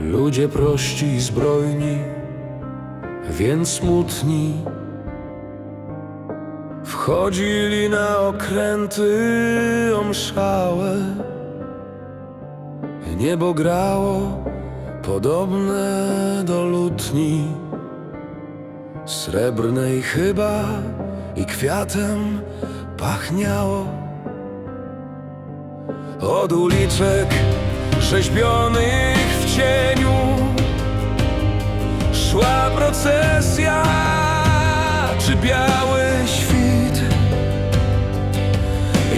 Ludzie prości i zbrojni, więc smutni. Wchodzili na okręty omszałe Niebo grało podobne do lutni. Srebrnej chyba i kwiatem pachniało. Od uliczek rzeźbionych cieniu Szła procesja. Czy biały świt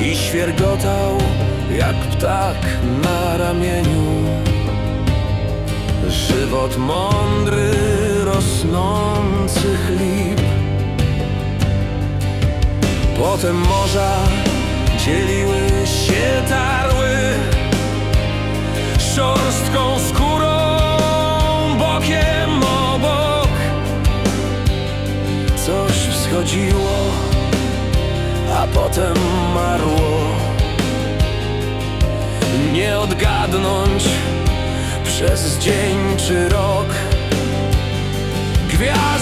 I świergotał jak ptak na ramieniu? Żywot mądry rosnących lip Potem morza dzieliły się, tarły. Szorstką skórą, potem marło. Nie odgadnąć przez dzień czy rok Gwiazdy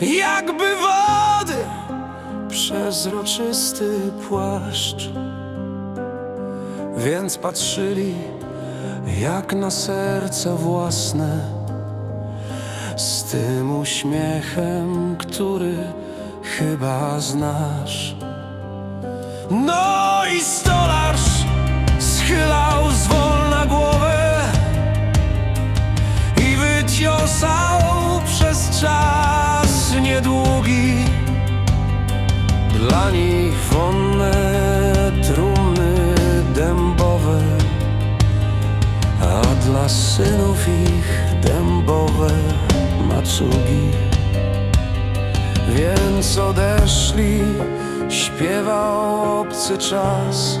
Jakby wody. Przezroczysty płaszcz. Więc patrzyli jak na serca własne. Z tym uśmiechem, który chyba znasz. No i stolarz schylał zwolna głowę i wyciosał niedługi. Dla nich wonne trumny dębowe, a dla synów ich dębowe macugi. Więc odeszli, śpiewał obcy czas.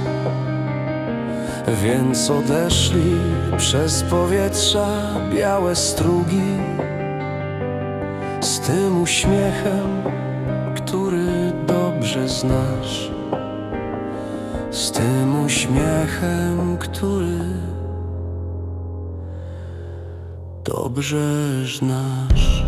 Więc odeszli przez powietrza białe strugi Z tym uśmiechem, który dobrze znasz. Z tym uśmiechem, który dobrze znasz